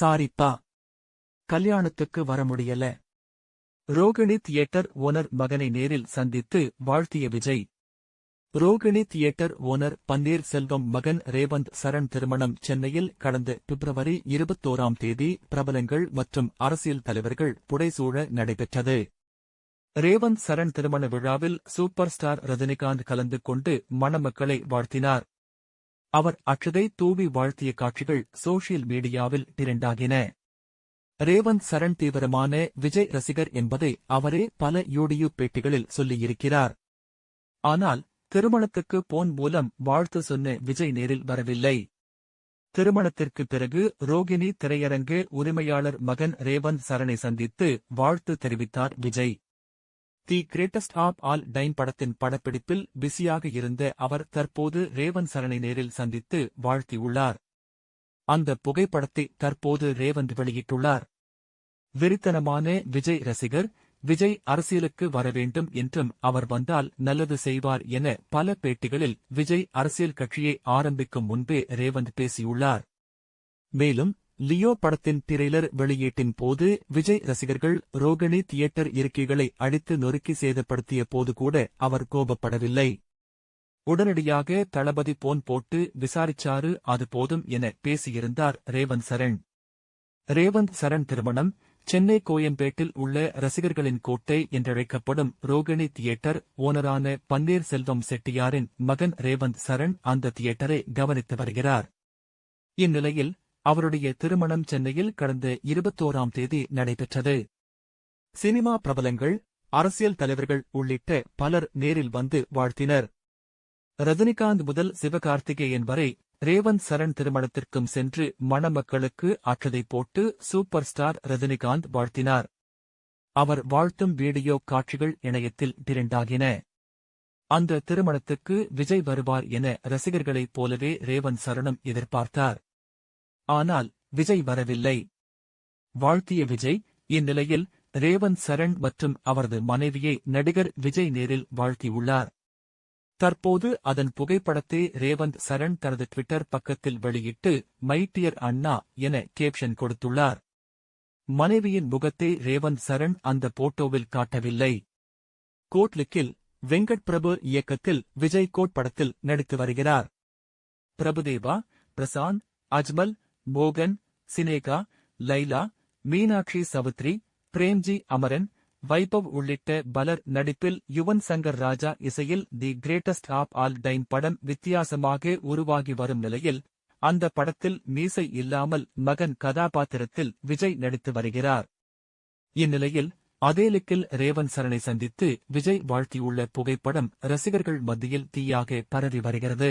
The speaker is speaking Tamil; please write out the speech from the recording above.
சாரிப்பா. கல்யாணத்துக்கு வர முடியல. ரோகிணி தியேட்டர் ஓனர் மகனை நேரில் சந்தித்து வாழ்த்திய விஜய். ரோகிணி தியேட்டர் ஓனர் பன்னீர் செல்வம் மகன் ரேவந்த் சரண் திருமணம் சென்னையில் கடந்த பிப்ரவரி இருபத்தோராம் தேதி பிரபலங்கள் மற்றும் அரசியல் தலைவர்கள் புடைசூழ நடைபெற்றது. ரேவந்த் சரண் திருமண விழாவில் சூப்பர் ஸ்டார் ரஜினிகாந்த் கலந்து கொண்டு மணமக்களை வாழ்த்தினார். அவர் அச்சதை தூவி வாழ்த்திய காட்சிகள் சோஷியல் மீடியாவில் டிரெண்டாகின. ரேவந்த் சரண் தீவிரமான விஜய் ரசிகர் என்பதை அவரே பல யூடியூப் பேட்டிகளில் சொல்லியிருக்கிறார். ஆனால் திருமணத்துக்கு போன் மூலம் வாழ்த்து சொன்ன விஜய் நேரில் வரவில்லை. திருமணத்திற்கு பிறகு ரோகிணி திரையரங்கு உரிமையாளர் மகன் ரேவந்த் சரணை சந்தித்து வாழ்த்து தெரிவித்தார் Vijay. The greatest of all time படத்தின் படப்பிடிப்பில் பிஸியாக இருந்த அவர் தற்போது ரேவந்த் சரணை நேரில் சந்தித்து வாழ்த்தியுள்ளார். அந்த புகைப்படத்தை தற்போது ரேவந்த் வெளியிட்டுள்ளார். வெறித்தனமான விஜய் ரசிகர் விஜய் அரசியலுக்கு வர வேண்டும் என்றும் அவர் வந்தால் நல்லது செய்வார் என பல பேட்டிகளில் விஜய் அரசியல் கட்சியை ஆரம்பிக்கும் முன்பே ரேவந்த் பேசியுள்ளார். மேலும் லியோ படத்தின் டிரெய்லர் வெளியீட்டின் போது விஜய் ரசிகர்கள் ரோகிணி தியேட்டர் இருக்கைகளை அடித்து நொறுக்கி சேதப்படுத்திய போது கூட அவர் கோபப்படவில்லை. உடனடியாக தளபதி போன் போட்டு விசாரிச்சாரு அது போதும் என பேசியிருந்தார் ரேவந்த் சரண். ரேவந்த் சரண் திருமணம் சென்னை கோயம்பேட்டில் உள்ள ரசிகர்களின் கோட்டை என்றழைக்கப்படும் ரோகிணி தியேட்டர் ஓனரான பன்னீர் செல்வம் செட்டியாரின் மகன் ரேவந்த் சரண் அந்த தியேட்டரை கவனித்து வருகிறார். இந்நிலையில் அவருடைய திருமணம் சென்னையில் கடந்த இருபத்தோராம் தேதி நடைபெற்றது. சினிமா பிரபலங்கள் அரசியல் தலைவர்கள் உள்ளிட்ட பலர் நேரில் வந்து வாழ்த்தினர். ரஜினிகாந்த் முதல் சிவகார்த்திகேயன் வரை ரேவந்த் சரண் திருமணத்திற்கும் சென்று மணமக்களுக்கு அற்றதை போட்டு சூப்பர் ஸ்டார் ரஜினிகாந்த் வாழ்த்தினார். அவர் வாழ்த்தும் வீடியோ காட்சிகள் இணையத்தில் திரண்டாகின. அந்த திருமணத்துக்கு விஜய் வருவார் என ரசிகர்களைப் போலவே ரேவந்த் சரணம் எதிர்பார்த்தார். ஆனால் விஜய் வரவில்லை. வாழ்த்திய விஜய் இந்நிலையில் ரேவந்த் சரண் மற்றும் அவரது மனைவியை நடிகர் விஜய் நேரில் வாழ்த்தியுள்ளார். தற்போது அதன் புகைப்படத்தை ரேவந்த் சரண் தனது ட்விட்டர் பக்கத்தில் வெளியிட்டு மைட்டியர் அண்ணா என கேப்ஷன் கொடுத்துள்ளார். மனைவியின் முகத்தை ரேவந்த் சரண் அந்த போட்டோவில் காட்டவில்லை. கோட்லிக்கில் வெங்கட் பிரபு இயக்கத்தில் விஜய் கோட் படத்தில் நடித்து வருகிறார். பிரபுதேவா பிரசாந்த் அஜ்மல் மோகன் சினேகா லைலா மீனாட்சி சவுத்ரி பிரேம்ஜி அமரன் வைபவ் உள்ளிட்ட பலர் நடிப்பில் யுவன் சங்கர் ராஜா இசையில் the greatest of all time படம் வித்தியாசமாக உருவாகி வரும் நிலையில் அந்த படத்தில் மீசை இல்லாமல் மகன் கதாபாத்திரத்தில் விஜய் நடித்து வருகிறார். இந்நிலையில் அதேலுக்கில் ரேவன் சரணை சந்தித்து விஜய் வாழ்த்தியுள்ள புகைப்படம் ரசிகர்கள் மத்தியில் தீயாக பரவி வருகிறது.